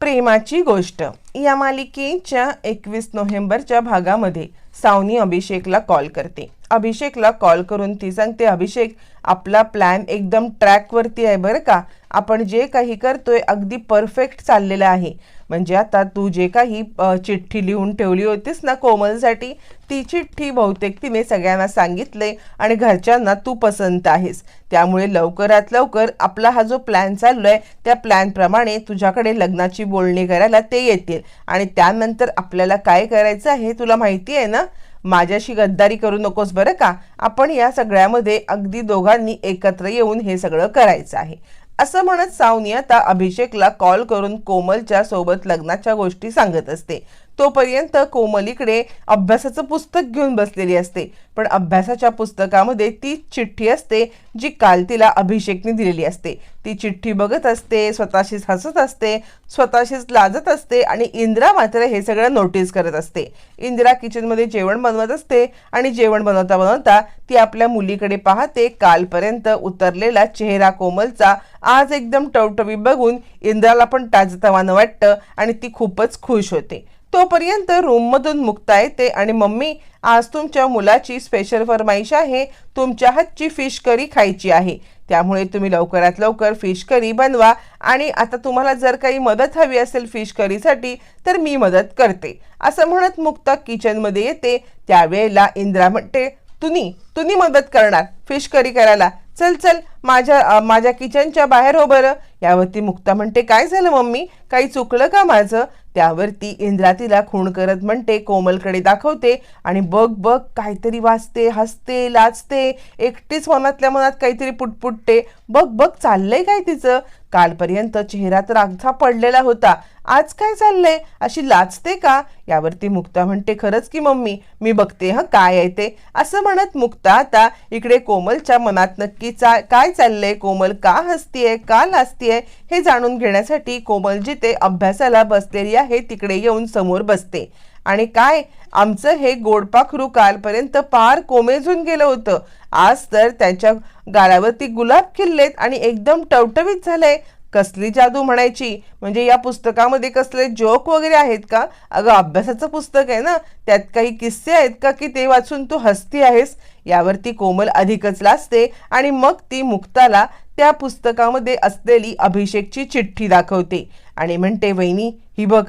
प्रेमाची गोष्ट. या मालिकेच्या एकवीस नोव्हेंबरच्या भागामध्ये सावनी अभिषेकला कॉल करते. अभिषेकला कॉल करून ती सांगते अभिषेक आपला प्लॅन एकदम ट्रॅकवरती आहे बरं का. आपण जे काही करतोय अगदी परफेक्ट चाललेलं आहे. म्हणजे आता तू जे काही चिठ्ठी लिहून ठेवली होतीस ना कोमलसाठी ती चिठ्ठी बहुतेक तिने सगळ्यांना सांगितले आणि घरच्यांना तू पसंत आहेस. त्यामुळे लवकरात लवकर आपला हा जो प्लॅन चाललोय त्या प्लॅनप्रमाणे तुझ्याकडे लग्नाची बोलणी करायला ते येतील. आणि त्यानंतर आपल्याला काय करायचं आहे तुला माहिती आहे ना? माझ्याशी गद्दारी करू नकोस बरं का? आपण या सगळ्यामध्ये अगदी दोघांनी एकत्र येऊन हे सगळं करायचं आहे. असं म्हणत सावनी आता अभिषेकला कॉल करून कोमलच्या सोबत लग्नाच्या गोष्टी सांगत असते. तोपर्यंत कोमलीकडे अभ्यासाचं पुस्तक घेऊन बसलेली असते. पण अभ्यासाच्या पुस्तकामध्ये ती चिठ्ठी असते जी काल तिला अभिषेकने दिलेली असते. ती चिठ्ठी बघत असते स्वतःशीच हसत असते स्वतःशीच लाजत असते आणि इंदिरा मात्र हे सगळं नोटीस करत असते. इंदिरा किचनमध्ये जेवण बनवत असते आणि जेवण बनवता बनवता ती आपल्या मुलीकडे पाहते कालपर्यंत उतरलेला चेहरा कोमलचा आज एकदम टवटवी बघून इंद्राला पण ताजतवानं वाटतं आणि ती खूपच खुश होते. तोपर्यंत रूममधून मुक्ता येते आणि मम्मी आज तुमच्या मुलाची स्पेशल फरमाईश आहे. तुमच्या हातची फिश करी खायची आहे. त्यामुळे तुम्ही लवकरात लवकर फिश करी बनवा आणि आता तुम्हाला जर काही मदत हवी असेल फिश करीसाठी तर मी मदत करते. असं म्हणत मुक्ता किचनमध्ये येते. त्यावेळेला इंद्रा म्हणते तुम्ही तुम्ही मदत करणार फिश करी करायला. चल चल माझ्या माझ्या किचनच्या बाहेर हो बरं. यावरती मुक्ता म्हणते काय झालं मम्मी? काही चुकलं का माझं? त्यावरती इंद्रा तिला खूण करत म्हणते कोमलकडे दाखवते आणि बघ बघ काहीतरी वाचते हसते लाचते एकटीच मनातल्या मनात काहीतरी पुटपुटते. बघ बघ चाललंय काय तिचं? कालपर्यंत चेहरा तर अगदा पडलेला होता. आज काय चाललंय? अशी लाचते का? यावरती मुक्ता म्हणते खरंच की मम्मी मी बघते हं काय आहे ते. असं म्हणत मुक्ता आता इकडे कोमलच्या मनात नक्की चा काय चाललंय? कोमल का हसतीये? का लाचतीये हे जाणून घेण्यासाठी कोमल जिथे अभ्यासाला बसलेली आहे तिकडे येऊन समोर बसते. आणि काय? आमचं हे गोडपाखरू कालपर्यंत पार कोमेजून गेलं होतं. आज तर त्यांच्या गालावरती गुलाब खिल्लेत आणि एकदम टवटवीत झालंय. कसली जादू म्हणायची? म्हणजे या पुस्तकामध्ये कसले जोक वगैरे आहेत का? अगं अभ्यासाचं पुस्तक आहे ना? त्यात काही किस्से आहेत का की ते वाचून तू हसती आहेस? यावरती कोमल अधिकच लाजते आणि मग ती मुक्ताला त्या पुस्तकामध्ये असलेली अभिषेकची चिठ्ठी दाखवते आणि म्हणते वहिनी ही बघ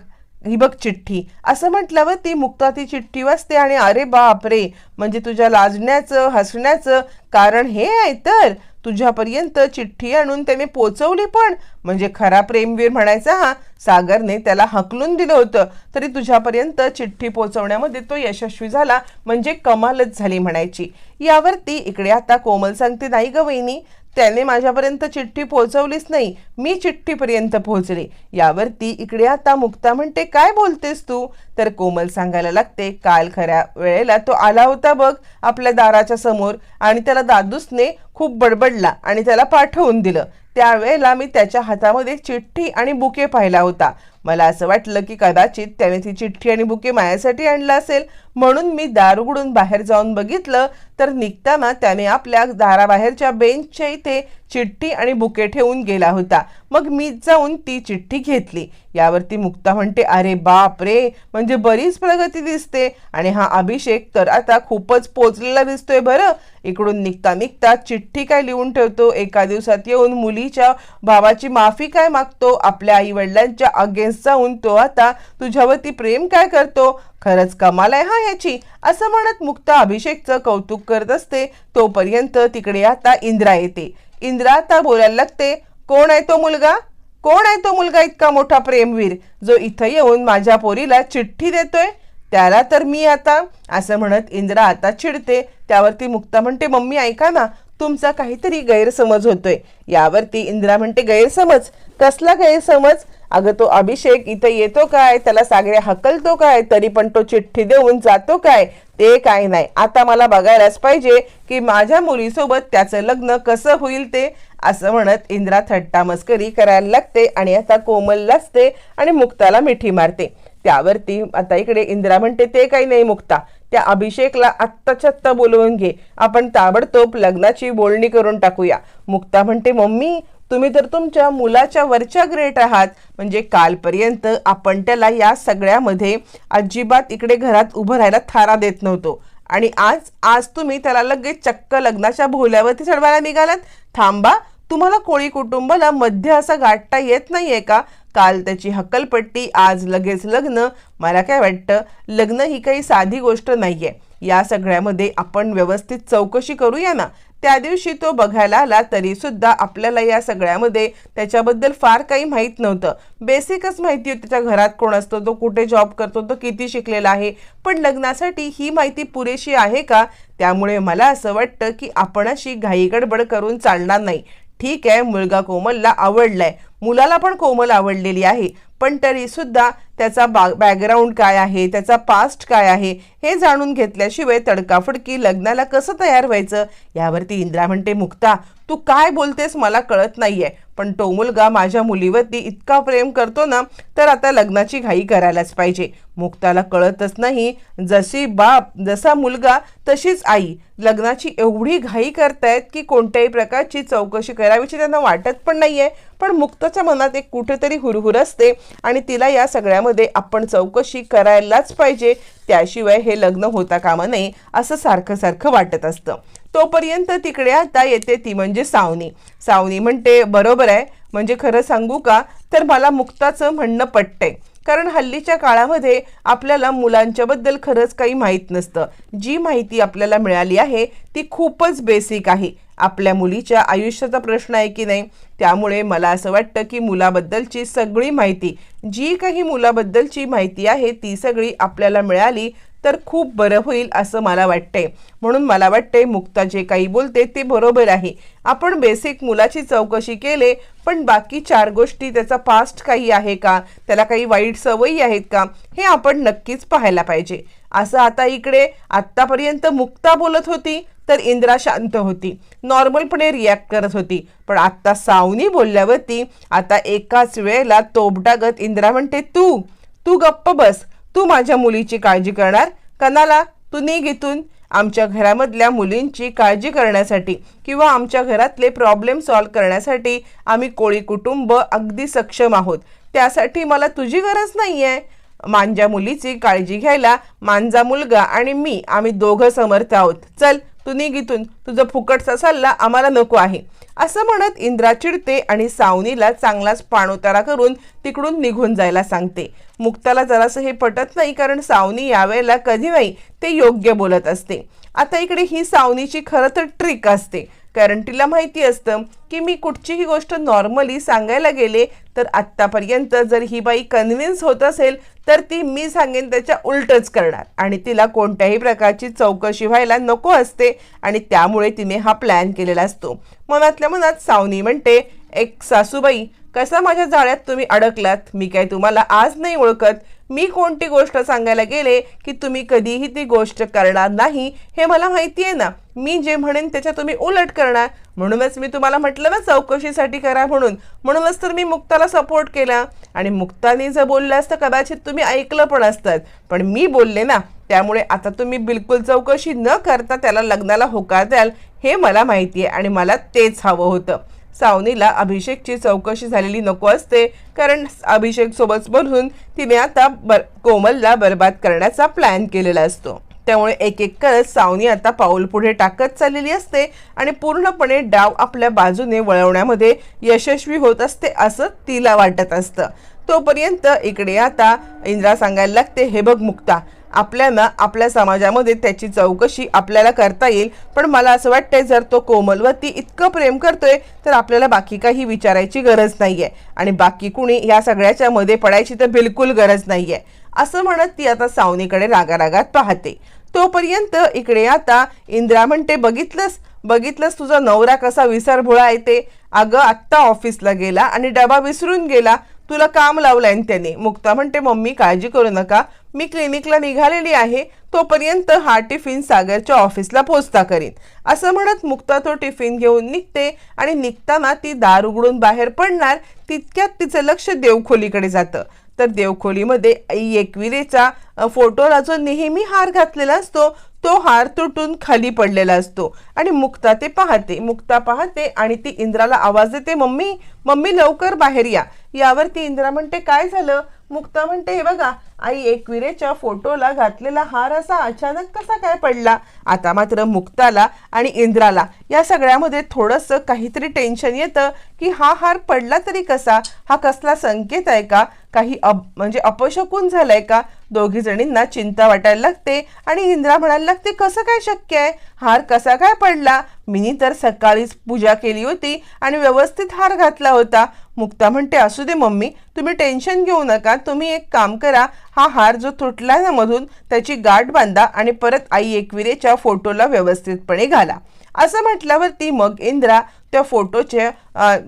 ही बघ चिठ्ठी. असं म्हटल्यावर ती मुक्ता ती चिठ्ठी वाचते आणि अरे बापरे! म्हणजे तुझ्या लाजण्याचं हसण्याचं कारण हे आहे तर? तुझ्यापर्यंत चिठ्ठी आणून त्याने पोचवली पण. म्हणजे खरा प्रेमवीर म्हणायचा हा सागरने त्याला हकलून दिलं होतं. तरी तुझ्यापर्यंत चिठ्ठी पोचवण्यामध्ये तो यशस्वी झाला म्हणजे कमालच झाली म्हणायची. यावरती इकडे आता कोमल सांगते नाही ग वहिनी त्याने माझ्यापर्यंत चिठ्ठी पोहोचवलीच नाही मी चिठ्ठीपर्यंत पोहोचले. यावरती इकडे आता मुक्ता म्हणते काय बोलतेस तू? तर कोमल सांगायला लागते काल खऱ्या वेळेला तो आला होता बघ आपल्या दाराच्या समोर आणि त्याला दादूसने खूप बडबडला आणि त्याला पाठवून दिलं. त्यावेळेला मी त्याच्या हातामध्ये चिठ्ठी आणि बुके पाहिला होता. मला असं वाटलं की कदाचित त्याने ती चिठ्ठी आणि बुके माझ्यासाठी आणला असेल. म्हणून मी दार उघडून बाहेर जाऊन बघितलं तर निघताना त्याने आपल्या दाराबाहेरच्या बेंचच्या इथे चिठ्ठी आणि बुके ठेवून गेला होता. मग मी जाऊन ती चिठ्ठी घेतली. यावरती मुक्ता म्हणते अरे बाप रे म्हणजे बरीच प्रगती दिसते. आणि हा अभिषेक तर आता खूपच पोचलेला दिसतोय बरं. इकडून निघता निघता चिठ्ठी काय लिहून ठेवतो? एका दिवसात येऊन मुलीच्या भावाची माफी काय मागतो? आपल्या आई वडिलांच्या अगेन्स्ट जाऊन तो आता तुझ्यावरती प्रेम काय करतो? खरंच कमाल आहे हा ह्याची असं म्हणत मुक्ता अभिषेकचं कौतुक करत असते. तोपर्यंत तिकडे आता इंद्रा येते. इंद्रा आता बोलायला लागते कोण आहे तो मुलगा? कोण आहे तो मुलगा इतका मोठा प्रेमवीर? जो इथं येऊन माझ्या पोरीला चिठ्ठी देतोय? त्याला तर मी आता. असं म्हणत इंद्रा आता चिडते. त्यावरती मुक्ता म्हणते मम्मी ऐका ना तुमचा काहीतरी गैरसमज होतोय. यावरती इंद्रा म्हणते गैरसमज? कसला गैरसमज? अगं तो अभिषेक इथं येतो काय? त्याला सागरे हकलतो काय? तरी पण तो चिठ्ठी देऊन जातो काय? ते काय नाही. आता मला बघायलाच पाहिजे की माझ्या मुलीसोबत त्याचं लग्न कसं होईल ते? असं म्हणत इंद्रा थट्टा मस्करी करायला लागते आणि आता कोमल लाजते आणि मुक्ताला मिठी मारते. त्यावरती आता इकडे इंदिरा म्हणते ते काही नाही मुक्ता. त्या अभिषेकला आत्ताच्या आत्ता बोलवून घे. आपण ताबडतोब लग्नाची बोलणी करून टाकूया. मुक्ता म्हणते मम्मी तुम्ही तर तुमच्या मुलाच्या वरच्या ग्रेट आहात म्हणजे कालपर्यंत आपण त्याला या सगळ्यामध्ये अजिबात इकडे घरात उभं राहायला थारा देत नव्हतो. आणि आज आज तुम्ही त्याला लगेच चक्क लग्नाच्या भोल्यावरती चढवायला निघालात. थांबा तुम्हाला कोळी कुटुंबाला मध्य असं गाठता येत नाहीये का? काल त्याची हक्कलपट्टी आज लगेच लग्न. मला काय वाटतं लग्न ही काही साधी गोष्ट नाहीये. या सगळ्यामध्ये आपण व्यवस्थित चौकशी करूया ना. त्या दिवशी तो बघायला आला तरी सुद्धा आपल्याला या सगळ्यामध्ये त्याच्याबद्दल फार काही माहीत नव्हतं. बेसिकच माहिती होती त्याच्या घरात कोण असतो तो कुठे जॉब करतो तो किती शिकलेला आहे. पण लग्नासाठी ही माहिती पुरेशी आहे का? त्यामुळे मला असं वाटतं की आपण अशी घाईगडबड करून चालणार नाही. ठीक आहे मुलगा कोमलला आवडलाय. मुलाला पण कोमल आवडलेली आहे. पण तरी सुद्धा त्याचा बा बॅकग्राऊंड काय आहे त्याचा पास्ट काय आहे हे जाणून घेतल्याशिवाय तडकाफडकी लग्नाला कसं तयार व्हायचं यावरती इंद्रा म्हणते मुक्ता तू काय बोलतेस मला कळत नाहीये. पण तो मुलगा माझ्या मुलीवरती इतका प्रेम करतो ना तर आता लग्नाची घाई करायलाच पाहिजे. मुक्ताला कळतच नाही जशी बाप जसा मुलगा तशीच आई. लग्नाची एवढी घाई करतायत की कोणत्याही प्रकारची चौकशी करावीची त्यांना वाटत पण नाही आहे पण मुक्ताच्या मनात एक कुठेतरी हुरहुर असते आणि तिला या सगळ्यामध्ये आपण चौकशी करायलाच पाहिजे. त्याशिवाय हे लग्न होता कामा नये असं सारखं सारखं वाटत असतं. तोपर्यंत तिकडे आता येते ती म्हणजे सावनी. सावनी म्हणते बरोबर आहे. म्हणजे खरं सांगू का? तर मला मुक्ताचं म्हणणं पटतंय. कारण हल्लीच्या काळामध्ये आपल्याला मुलांच्याबद्दल खरंच काही माहीत नसतं. जी माहिती आपल्याला मिळाली आहे ती खूपच बेसिक आहे. आपल्या मुलीच्या आयुष्याचा प्रश्न आहे की नाही? त्यामुळे मला असं वाटतं की मुलाबद्दलची सगळी माहिती जी काही मुलाबद्दलची माहिती आहे ती सगळी आपल्याला मिळाली तर खूप बरं होईल असं मला वाटतंय. म्हणून मला वाटते मुक्ता जे काही बोलते ते बरोबर आहे. आपण बेसिक मुलाची चौकशी केले पण बाकी चार गोष्टी त्याचा पास्ट काही आहे का? त्याला काही वाईट सवयी आहेत का? हे आपण नक्कीच पाहायला पाहिजे. असं आता इकडे आत्तापर्यंत मुक्ता बोलत होती तर इंद्रा शांत होती. नॉर्मलपणे रिॲक्ट करत होती. पण आत्ता सावनी बोलल्यावरती आता एकाच वेळेला तोबडागत इंद्रा म्हणते तू तू गप्प बस. तू माझ्या मुलीची काळजी करणार? कनाला तू निघ इथून. आमच्या घरामधल्या मुलींची काळजी करण्यासाठी किंवा आमच्या घरातले प्रॉब्लेम सॉल्व करण्यासाठी आम्ही कोळी कुटुंब अगदी सक्षम आहोत. त्यासाठी मला तुझी गरज नाही आहे मांजा मुलीची काळजी घ्यायला मांजा मुलगा आणि मी आम्ही दोघं समर्थ आहोत. चल तू निगीतून तुझा तुझं फुकटचा सल्ला आम्हाला नको आहे. असं म्हणत इंद्रा चिडते आणि सावनीला चांगलाच पाणउतारा करून तिकडून निघून जायला सांगते. मुक्ताला जरासं हे पटत नाही कारण सावनी यावेळेला कधी नाही ते योग्य बोलत असते. आता इकडे ही सावनीची खरं तर ट्रिक असते. कारण तिला माहिती असतं की मी कुठचीही गोष्ट नॉर्मली सांगायला गेले तर आत्तापर्यंत जर ही बाई कन्व्हिन्स होत असेल तर ती मी सांगेन त्याच्या उलटच करणार. आणि तिला कोणत्याही प्रकारची चौकशी व्हायला नको असते आणि त्यामुळे तिने हा प्लॅन केलेला असतो. मनातल्या मनात सावनी म्हणते एक सासूबाई कसा माझ्या जाळ्यात तुम्ही अडकलात? मी काय तुम्हाला आज नाही ओळखत. मी कोणती गोष्ट सांगायला गेले की तुम्ही कधीही ती गोष्ट करणार नाही हे मला माहिती आहे ना? मी जे म्हणेन त्याच्या तुम्ही उलट करणार. म्हणूनच मी तुम्हाला म्हटलं ना चौकशीसाठी करा म्हणून. म्हणूनच तर मी मुक्ताला सपोर्ट केला. आणि मुक्ताने जर बोललं असतं कदाचित तुम्ही ऐकलं पण असतात. पण मी बोलले ना त्यामुळे आता तुम्ही बिलकुल चौकशी न करता त्याला लग्नाला होकार द्याल हे मला माहिती आहे आणि मला तेच हवं होतं. सावनीला अभिषेकची चौकशी झालेली नको असते कारण अभिषेकसोबत बोलून तिने आता बर कोमलला बर्बाद करण्याचा प्लॅन केलेला असतो. त्यामुळे एक एक करत सावनी आता पाऊल पुढे टाकत चाललेली असते आणि पूर्णपणे डाव आपल्या बाजूने वळवण्यामध्ये यशस्वी होत असते असं तिला वाटत असतं. तोपर्यंत इकडे आता इंद्रा सांगायला लागते हे बघ मुक्ता आपल्याला आपल्या समाजामध्ये त्याची चौकशी आपल्याला करता येईल पण मला असं वाटतंय जर तो कोमलवरती इतकं प्रेम करतोय तर आपल्याला बाकी काही विचारायची गरज नाही आहे आणि बाकी कुणी या सगळ्याच्या मध्ये पडायची तर बिलकुल गरज नाही आहे असं म्हणत ती आता सावनीकडे रागारागात पाहते. तोपर्यंत इकडे आता इंद्रा म्हणते बघितलंस? बघितलंस तुझा नवरा कसा विसरभोळा येते अगं आत्ता ऑफिसला गेला आणि डबा विसरून गेला. तुला काम लावलंय त्याने. मुक्ता म्हणते मम्मी काळजी करू नका. मी क्लिनिकला निघालेली आहे. तोपर्यंत हा टिफिन सागरच्या ऑफिसला पोचता करीन. असं म्हणत मुक्ता तो टिफिन घेऊन निघते आणि निघताना ती दार उघडून बाहेर पडणार तितक्यात तिचं लक्ष देवखोलीकडे जातं. तर देवखोलीमध्ये आई एकविरेचा फोटोला जो नेहमी हार घातलेला असतो. तो हार तुटून खाली पडलेला असतो. आणि मुक्ता ते पाहते. मुक्ता पाहते आणि ती इंद्राला आवाज देते मम्मी मम्मी लवकर बाहेर या. यावर ती इंद्रा म्हणते काय झालं? मुक्ता म्हणते हे बघा आई एकविरेच्या फोटोला घातलेला हार असा अचानक कसा काय पडला? आता मात्र मुक्ताला आणि इंद्राला या सगळ्यामध्ये थोडंसं काहीतरी टेन्शन येतं की हा हार पडला तरी कसा? हा कसला संकेत आहे का? काही अप म्हणजे अपशकून झालाय का? दोघी जणींना चिंता वाटायला लागते आणि इंद्रा म्हणायला लागते कसं काय शक्य आहे? हार कसा काय पडला? मी तर सकाळीच पूजा केली होती आणि व्यवस्थित हार घातला होता. मुक्ता म्हणते असू दे मम्मी तुम्ही टेन्शन घेऊ नका तुम्ही एक काम करा हा हार जो तुटला ना मधून त्याची गाठ बांधा आणि परत आई एकविरेच्या फोटोला व्यवस्थितपणे घाला. असं म्हटल्यावरती मग इंद्रा त्या फोटोच्या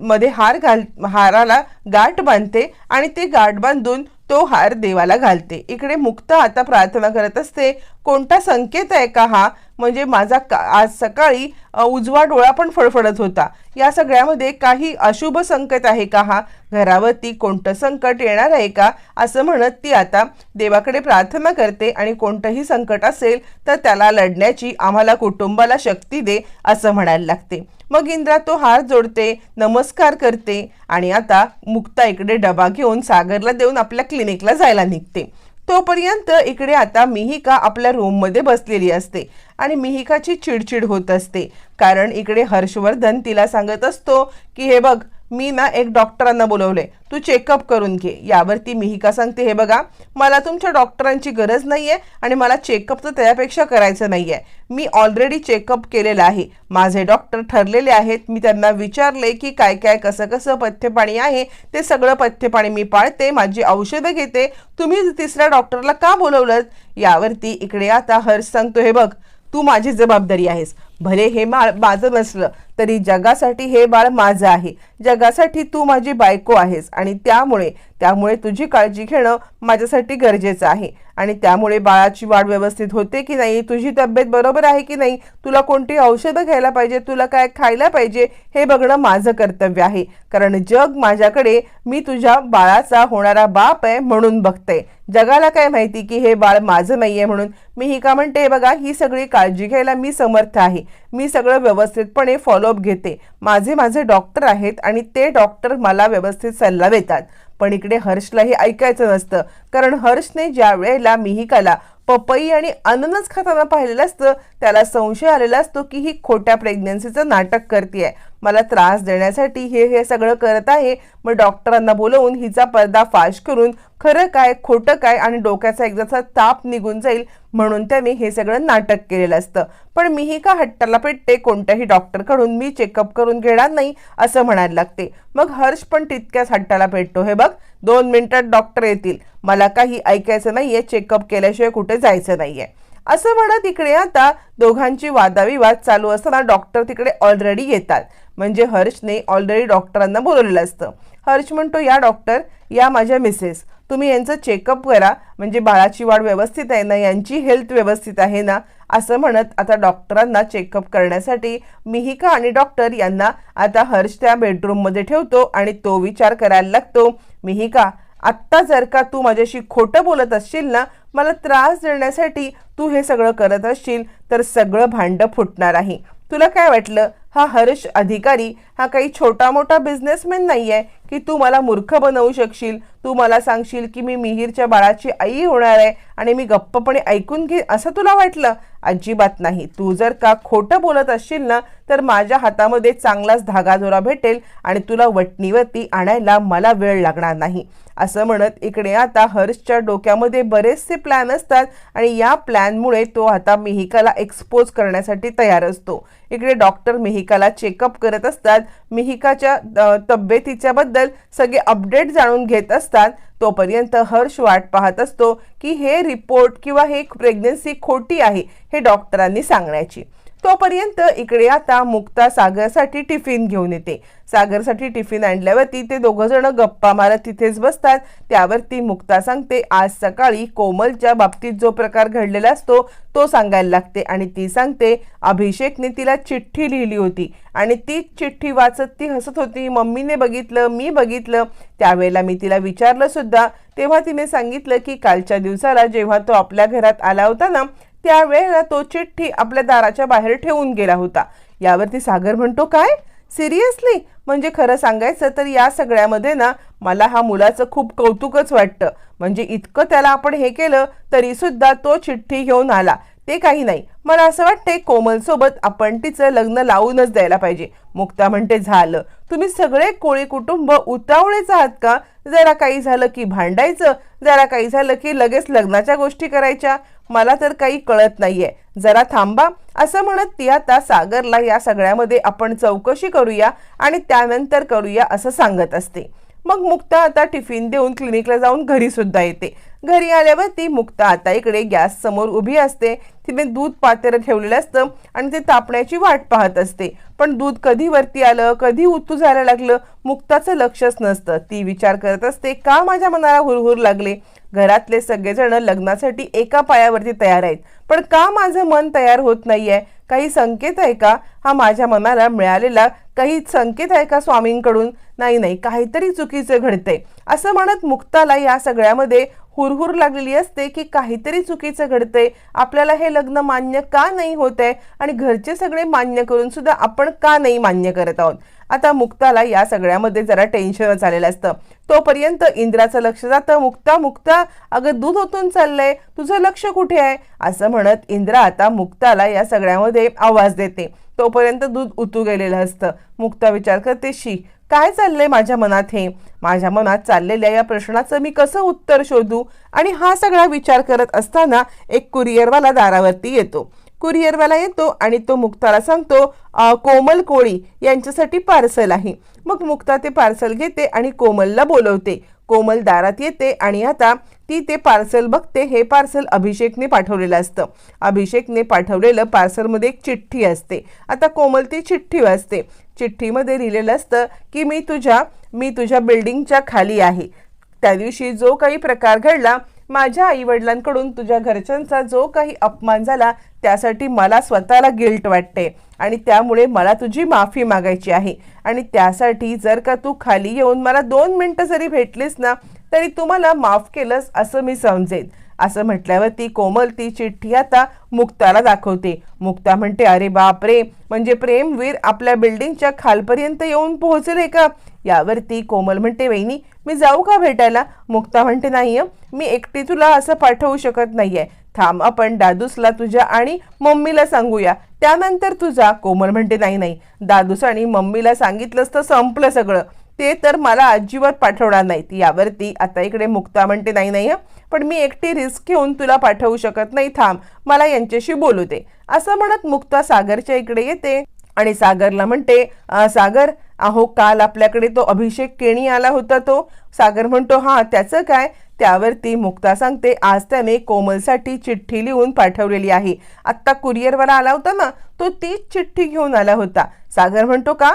मध्ये हार घाल हाराला गाठ बांधते आणि ते गाठ बांधून तो हार देवाला घालते. इकडे मुक्त आता प्रार्थना करत असते. कोणता संकेत आहे का हा? म्हणजे माझा का आज सकाळी उजवा डोळा पण फडफडत होता. या सगळ्यामध्ये काही अशुभ संकेत आहे का हा? घरावरती कोणतं संकट येणार आहे का? असं म्हणत ती आता देवाकडे प्रार्थना करते आणि कोणतंही संकट असेल तर त्याला लढण्याची आम्हाला कुटुंबाला शक्ती दे असं म्हणायला लागते. मग इंद्रा तो हार जोडते नमस्कार करते आणि आता मुक्ता इकडे डबा घेऊन सागरला देऊन आपल्या क्लिनिकला जायला निघते. तोपर्यंत इकडे आता मिहिका आपल्या रूममध्ये बसलेली असते आणि मिहिकाची चिडचिड होत असते. कारण इकडे हर्षवर्धन तिला सांगत असतो की हे बघ मी ना एक डॉक्टरांना बोलवले तू चेकअप करून घे यावरती मिहिका सांगते हे बघा. मला तुमच्या डॉक्टरांची गरज नाही आहे आणि मला चेकअप तर त्यापेक्षा करायचं नाही आहे मी ऑलरेडी चेकअप केलेलं आहे. माझे डॉक्टर ठरलेले आहेत. मी त्यांना विचारले की काय काय कसं कसं पथ्यपाणी आहे ते सगळं पथ्यपाणी मी पाळते माझी औषधं घेते. तुम्ही तिसऱ्या डॉक्टरला का बोलवलं यावरती इकडे आता हर्ष सांगतो हे बघ तू माझी जबाबदारी आहेस. भले हे माळ माझं नसलं तरी जगासाठी हे बाळ माझं आहे. जगासाठी तू माझी बायको आहेस आणि त्यामुळे त्यामुळे तुझी काळजी घेणं माझ्यासाठी गरजेचं आहे. आणि त्यामुळे बाळाची वाढ व्यवस्थित होते की नाही तुझी तब्येत बरोबर आहे की नाही तुला कोणती औषधं घ्यायला पाहिजे तुला काय खायला पाहिजे हे बघणं माझं कर्तव्य आहे. कारण जग माझ्याकडे मी तुझ्या बाळाचा होणारा बाप आहे म्हणून बघते. जगाला काय माहिती की हे बाळ माझं नाही आहे म्हणून मी ही का म्हणते बघा ही सगळी काळजी घ्यायला मी समर्थ आहे. मी सगळं व्यवस्थितपणे फॉलोअप घेते. माझे माझे डॉक्टर आहेत आणि ते डॉक्टर मला व्यवस्थित सल्ला देतात. पण इकडे हर्षला हे ऐकायचं नसतं. कारण हर्षने ज्या वेळेला मिहिकाला पपई आणि अननस खाताना पाहिलेलं असतं त्याला संशय आलेला असतो की ही खोट्या प्रेग्नन्सीचं नाटक करते मला त्रास देण्यासाठी हे हे सगळं करत आहे. मग डॉक्टरांना बोलवून हिचा पर्दा फाश करून खरं काय खोटं काय आणि डोक्याचा एकदाचा ताप निघून जाईल म्हणून त्याने हे सगळं नाटक केलेलं असतं. पण मीही का हट्टाला पेटते? कोणत्याही डॉक्टरकडून मी चेकअप करून घेणार नाही असं म्हणायला लागते. मग हर्ष पण तितक्याच हट्टाला पेटतो. हे बघ दोन मिनिटात डॉक्टर येतील. मला काही ऐकायचं नाहीये चेकअप केल्याशिवाय कुठे जायचं नाहीये. असं म्हणत इकडे आता दोघांची वादाविवाद चालू असताना डॉक्टर तिकडे ऑलरेडी येतात. म्हणजे हर्षने ऑलरेडी डॉक्टरांना बोलवलेलं असतं. हर्ष म्हणतो या डॉक्टर या माझ्या मिसेस तुम्ही यांचं चेकअप करा. म्हणजे बाळाची वाढ व्यवस्थित आहे ना? यांची हेल्थ व्यवस्थित आहे ना? असं म्हणत आता डॉक्टरांना चेकअप करण्यासाठी मिहिका आणि डॉक्टर यांना आता हर्ष त्या बेडरूममध्ये ठेवतो आणि तो विचार करायला लागतो मिहिका आत्ता जर का तू माझ्याशी खोटं बोलत असशील ना मला त्रास देण्यासाठी तू हे सगळं करत असशील तर सगळं भांडं फुटणार आहे. तुला काय वाटलं? हा हर्ष अधिकारी हा काही छोटा मोठा बिझनेसमॅन नाही आहे की तू मला मूर्ख बनवू शकशील. तू मला सांगशील की मी मिहीरच्या बाळाची आई होणार आहे आणि मी गप्पपणे ऐकून घे असं तुला वाटलं? अजिबात नाही. तू जर का खोटं बोलत असशील ना तर माझ्या हातामध्ये चांगलाच धागाजोरा भेटेल आणि तुला वटणीवरती आणायला मला वेळ लागणार नाही. असं म्हणत इकडे आता हर्षच्या डोक्यामध्ये बरेचसे प्लॅन असतात आणि या प्लॅनमुळे तो आता मिहिकाला एक्सपोज करण्यासाठी तयार असतो. इकडे डॉक्टर मिहिकाला चेकअप करत असतात. मिहिकाच्या तब्येतीच्याबद्दल तब्येतीच्या बद्दल सगळे अपडेट जाणून घेत असतात. तोपर्यंत हर्ष वाट पाहत असतो की हे रिपोर्ट किंवा हे प्रेग्नन्सी खोटी आहे हे डॉक्टरांनी सांगण्याची. तोपर्यंत इकडे आता मुक्ता सागरसाठी टिफिन घेऊन येते. सागरसाठी टिफिन आणल्यावरती ते दोघं जण गप्पा मारत तिथेच बसतात. त्यावरती मुक्ता सांगते आज सकाळी कोमलच्या बाबतीत जो प्रकार घडलेला असतो तो सांगायला लागते. आणि ती सांगते अभिषेकने तिला चिठ्ठी लिहिली होती आणि ती चिठ्ठी वाचत ती हसत होती. मम्मीने बघितलं मी बघितलं. त्यावेळेला मी तिला विचारलं सुद्धा. तेव्हा तिने सांगितलं की कालच्या दिवसाला जेव्हा तो आपल्या घरात आला होता ना त्यावेळेला तो चिठ्ठी आपल्या दाराच्या बाहेर ठेवून गेला होता. यावरती सागर म्हणतो काय? सिरियसली म्हणजे खरं सांगायचं तर या सगळ्यामध्ये ना मला हा मुलाचं खूप कौतुकच वाटतं. म्हणजे इतकं त्याला आपण हे केलं तरीसुद्धा तो चिठ्ठी घेऊन आला. ते काही नाही. मला असं वाटते कोमलसोबत आपण तिचं लग्न लावूनच द्यायला पाहिजे. मुक्ता म्हणते झालं. तुम्ही सगळे कोळी कुटुंब उतावळेच आहात का? जरा काही झालं की भांडायचं? जरा काही झालं की लगेच लग्नाच्या गोष्टी करायच्या? मला तर काही कळत नाहीये. जरा थांबा. असं म्हणत ती आता सागरला या सगळ्यामध्ये आपण चौकशी करूया आणि त्यानंतर करूया असं सांगत असते. मग मुक्ता आता टिफिन देऊन क्लिनिकला जाऊन घरी सुद्धा येते. घरी आल्यावर ती मुक्ता आता इकडे गॅस समोर उभी असते. तिने दूध पातेर ठेवलेलं असतं आणि ते तापण्याची वाट पाहत असते. पण दूध कधी वरती आलं कधी उतू जायला लागलं मुक्ताचं लक्षच नसतं. ती विचार करत असते का माझ्या मनाला हुरहुर लागले? घरातले सगळेजण लग्नासाठी एका पायावरती तयार आहेत. पण का माझं मन तयार होत नाहीये? काही संकेत आहे का? हा माझ्या मनाला मिळालेला काही संकेत आहे का स्वामींकडून? नाही नाही काहीतरी चुकीचं घडतंय असं म्हणत मुक्ताला या सगळ्यामध्ये हुरहुर लागलेली असते की काहीतरी चुकीचं घडतंय. आपल्याला हे लग्न मान्य का नाही होत आहे आणि घरचे सगळे मान्य करून सुद्धा आपण का नाही मान्य करत आहोत? आता मुक्ताला या सगळ्यामध्ये जरा टेन्शनच आलेलं असतं. तोपर्यंत इंद्राचं लक्ष जातं. मुक्ता मुक्ता अगं दूध ओतून चाललंय. तुझं लक्ष कुठे आहे? असं म्हणत इंद्रा आता मुक्ताला या सगळ्यामध्ये आवाज देते. तोपर्यंत दूध उतू गेलेलं असतं. मुक्ता विचार करते शी काय चाललंय माझ्या मनात हे? माझ्या मनात चाललेल्या या प्रश्नाचं मी कसं उत्तर शोधू? आणि हा सगळा विचार करत असताना एक कुरिअरवाला दारावरती येतो. कुरिअरवाला येतो आणि तो मुक्ताला सांगतो कोमल कोळी यांच्यासाठी पार्सल आहे. मग मुक्ता ते पार्सल घेते आणि कोमलला बोलवते. कोमल दारात येते आणि आता ती ते पार्सल बघते. हे पार्सल अभिषेकने पाठवलेलं असतं. अभिषेकने पाठवलेलं पार्सलमध्ये एक चिठ्ठी असते. आता कोमल ती चिठ्ठी वाचते. चिठ्ठीमध्ये लिहिलेलं असतं की मी तुझ्या मी तुझ्या बिल्डिंगच्या खाली आहे. त्या दिवशी जो काही प्रकार घडला माझ्या आईवडिलांकडून तुझ्या घरच्यांचा जो काही अपमान झाला त्यासाठी मला स्वतःला गिल्ट वाटते. आणि त्यामुळे मला तुझी माफी मागायची आहे. आणि त्यासाठी जर का तू खाली येऊन मला दोन मिनटं जरी भेटलीस ना तरी तू मला माफ केलंस असं मी समजेन. असं म्हटल्यावर ती कोमल ती चिठ्ठी आता मुक्ताला दाखवते. मुक्ता म्हणते अरे बापरे! म्हणजे प्रेमवीर आपल्या बिल्डिंगच्या खालपर्यंत येऊन पोहोचले का? यावरती कोमल म्हणते वहिनी मी जाऊ का भेटायला? मुक्ता म्हणते नाही मी एकटी तुला असं पाठवू शकत नाहीये. थांब आपण दादूसला तुझ्या आणि मम्मीला सांगूया. त्यानंतर तुझा कोमल म्हणते नाही नाही. दादूस आणि मम्मीला सांगितलंस तर संपलं सगळं. ते तर मला अजिबात पाठवणार नाहीत. यावरती आता इकडे मुक्ता म्हणते नाही नाही पण मी एकटी रिस्क घेऊन तुला पाठवू शकत नाही. थांब मला यांच्याशी बोलू दे. असं म्हणत मुक्ता सागरच्या इकडे येते आणि सागरला म्हणते सागर अहो काल आपल्याकडे तो अभिषेक केणी आला होता तो. सागर म्हणतो हा त्याचं काय? त्यावरती मुक्ता सांगते आज त्याने कोमलसाठी चिठ्ठी लिहून पाठवलेली आहे. आत्ता कुरिअरवाला आला होता ना तो तीच चिठ्ठी घेऊन आला होता. सागर म्हणतो का?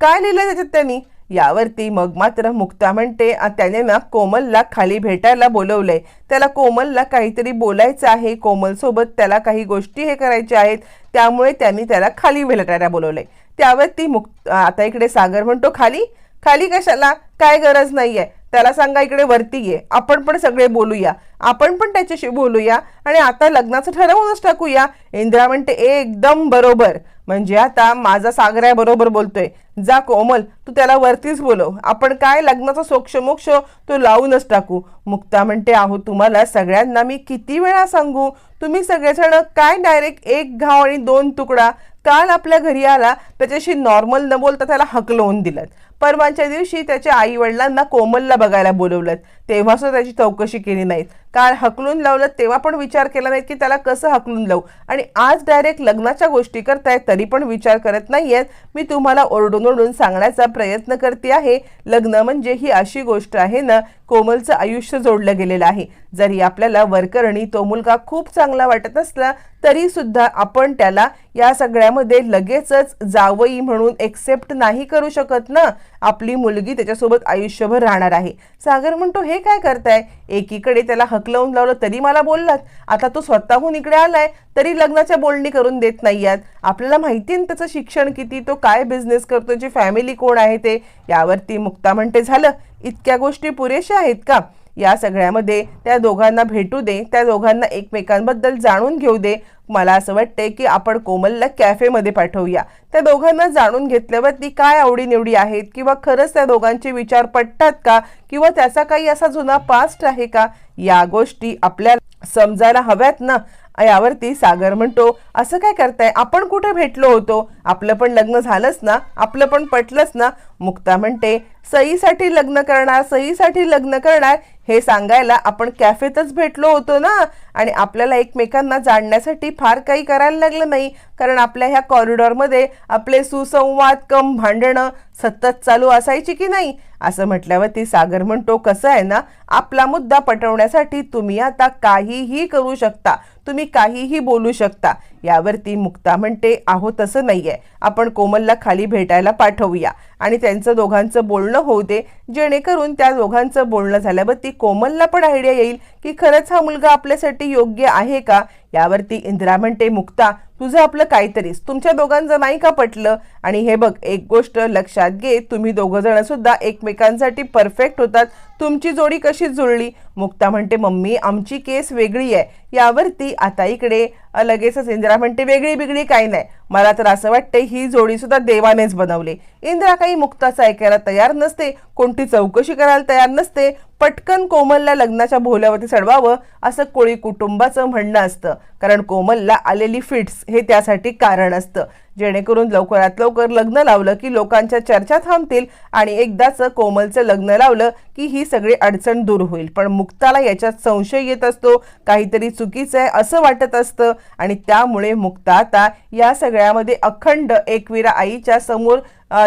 काय लिहिलं त्याच्यात त्यांनी? यावरती मग मात्र मुक्ता म्हणते त्याने ना कोमलला खाली भेटायला बोलवलंय. त्याला कोमलला काहीतरी बोलायचं आहे. कोमलसोबत त्याला काही गोष्टी हे करायच्या आहेत. त्यामुळे त्यांनी त्याला खाली भेटायला बोलवलंय. त्यावरती मुक्त आता इकडे सागर म्हणतो खाली? खाली कशाला? काय गरज नाही आहे त्याला सांगा इकडे वरती ये. आपण पण सगळे बोलूया. आपण पण त्याच्याशी बोलूया. आणि आता लग्नाचं ठरवूनच टाकूया. इंदिरा म्हणते एकदम बरोबर. म्हणजे आता माझा सागराय बरोबर बोलतोय. जा कोमल तू त्याला वरतीच बोलव. आपण काय लग्नाचा सोक्ष मोक्ष तो लावूनच टाकू. मुक्ता म्हणते आहो तुम्हाला सगळ्यांना मी किती वेळा सांगू? तुम्ही सगळेजण काय डायरेक्ट एक घाव आणि दोन तुकडा? काल आपल्या घरी आला त्याच्याशी नॉर्मल न बोलता त्याला हकलवून दिलं. परवाच्या दिवशी त्याच्या आई वडिलांना कोमलला बघायला बोलवलं. तेव्हा सुद्धा त्याची चौकशी केली नाहीत. काल हकलून लावलं तेव्हा पण विचार केला नाही की त्याला कसं हकलून लावू. आणि आज डायरेक्ट लग्नाच्या गोष्टी करतायत तरी पण विचार करत नाहीयेत. मी तुम्हाला ओरडून ओरडून सांगण्याचा प्रयत्न करते आहे. लग्न म्हणजे ही अशी गोष्ट आहे ना कोमलचं आयुष्य जोडलं गेलेलं आहे. जरी आपल्याला वरकरणी तो मुलगा खूप चांगला वाटत असला तरी सुद्धा आपण त्याला या सगळ्यामध्ये लगेचच जावई म्हणून एक्सेप्ट नाही करू शकत ना. आपली मुलगी त्याच्यासोबत आयुष्यभर राहणार आहे. सागर म्हणतो हे काय करताय? एकीकडे त्याला हकलवून लावलं तरी मला बोललात. आता तो स्वतःहून इकडे आलाय तरी लग्नाच्या बोलणी करून देत नाही आहेत आपल्याला माहिती आहे त्याचं शिक्षण किती तो काय बिझनेस करतो त्याची फॅमिली कोण आहे ते? यावरती मुक्ता म्हणते झालं. इतक्या गोष्टी पुरेशा आहेत का? या सगळ्यामध्ये त्या दोघांना भेटू दे त्या दोघांना एकमेकांबद्दल जाणून घेऊ दे. मला असं वाटतंय की आपण कोमलला कॅफेमध्ये पाठवूया. त्या दोघांना जाणून घेतल्यावर ती काय आवडीनिवडी आहेत किंवा खरंच त्या दोघांचे विचार पटतात का किंवा त्याचा काही असा जुना पास्ट आहे का? या गोष्टी आपल्याला समजायला हव्यात ना? यावरती सागर म्हणतो असं काय करताय? आपण कुठे भेटलो होतो? आपलं पण लग्न झालंच ना? आपलं पण पटलंच ना? मुक्ता म्हणते सईसाठी लग्न करणार सईसाठी लग्न करणार हे सांगायला आपण कॅफेतच भेटलो होतो ना? आणि आपल्याला एकमेकांना जाणण्यासाठी फार काही करायला लागलं नाही कारण आपल्या ह्या कॉरिडॉरमध्ये आपले सुसंवाद कम भांडणं सतत चालू असायची की नाही? असं म्हटल्यावरती सागर म्हणतो कसं आहे ना आपला मुद्दा पटवण्यासाठी तुम्ही आता काहीही करू शकता. तुम्ही काहीही बोलू शकता. यावरती मुक्ता म्हणते आहो तसं नाही आहे आपण कोमलला खाली भेटायला पाठवूया. आणि त्यांचं दोघांचं बोलणं होऊ दे. जेणेकरून त्या दोघांचं बोलणं झाल्यावरती कोमलला पण आयडिया येईल की खरंच हा मुलगा आपल्यासाठी योग्य आहे का? यावरती इंदिरा म्हणते मुक्ता तुझं आपलं काहीतरीच. तुमच्या दोघांचं नाही का पटलं? आणि हे बघ एक गोष्ट लक्षात घे. तुम्ही दोघं जण सुद्धा एकमेकांसाठी परफेक्ट होतात. तुमची जोडी कशी जुळली? मुक्ता म्हणते मम्मी आमची केस वेगळी आहे. यावरती आता इकडे लगेचच इंदिरा म्हणते वेगळी बिगळी काही नाही. मला तर असं वाटतंय ही जोडी सुद्धा देवानेच बनवली. इंदिरा काही मुक्ताच ऐकायला तयार नसते कोणती चौकशी करायला तयार नसते पटकन कोमलला लग्नाच्या भोल्यावरती चढवावं असं कोळी कुटुंबाचं म्हणणं असतं. कारण कोमलला आलेली फिट्स हे त्यासाठी कारण असतं. जेणेकरून लवकरात लवकर लग्न लावलं की लोकांच्या चर्चा थांबतील आणि एकदाच कोमलचं लग्न लावलं की ही सगळी अडचण दूर होईल. पण मुक्ताला याच्यात संशय येत असतो काहीतरी चुकीचं आहे असं वाटत असतं आणि त्यामुळे मुक्ता आता या सगळ्यामध्ये अखंड एकविरा आईच्या समोर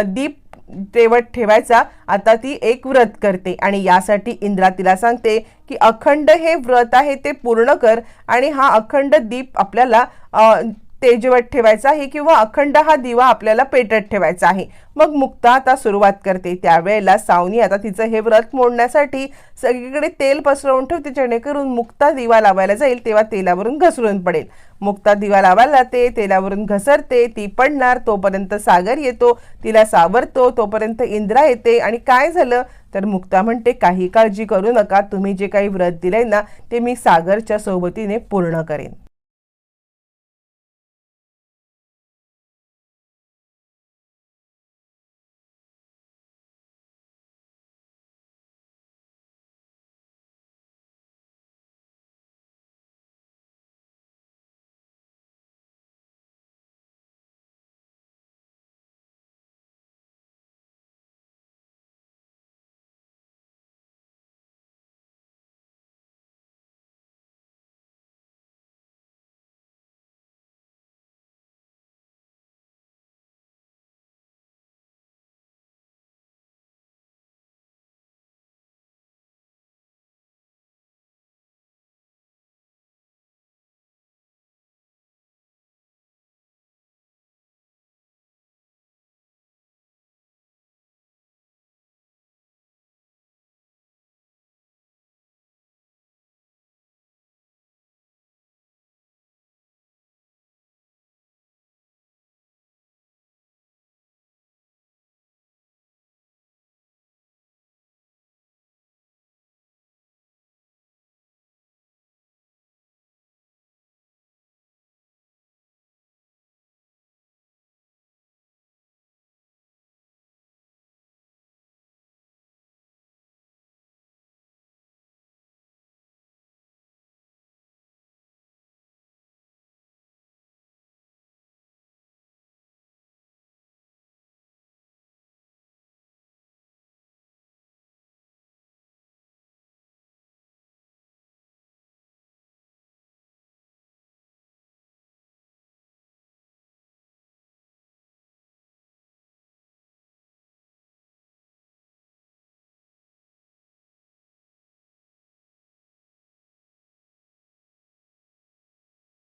दीप तेवत ठेवायचा. आता ती एक व्रत करते आणि यासाठी इंद्रा तिला सांगते की अखंड हे व्रत आहे ते पूर्ण कर आणि हा अखंड दीप आपल्याला तेजवत ठेवायचा आहे किंवा अखंड हा दिवा आपल्याला पेटत ठेवायचा आहे. मग मुक्ता आता सुरुवात करते. त्यावेळेला सावनी आता तिचं हे व्रत मोडण्यासाठी सगळीकडे तेल पसरवून ठेवते जेणेकरून मुक्ता दिवा लावायला जाईल तेव्हा तेलावरून घसरून पडेल. मुक्ता दिवा लावायला जाते तेलावरून घसरते ती पडणार तोपर्यंत सागर येतो तिला सावरतो तोपर्यंत इंद्रा येते आणि काय झालं? तर मुक्ता म्हणते काही काळजी करू नका तुम्ही जे काही व्रत दिलंय ना ते मी सागरच्या सोबतीने पूर्ण करेन.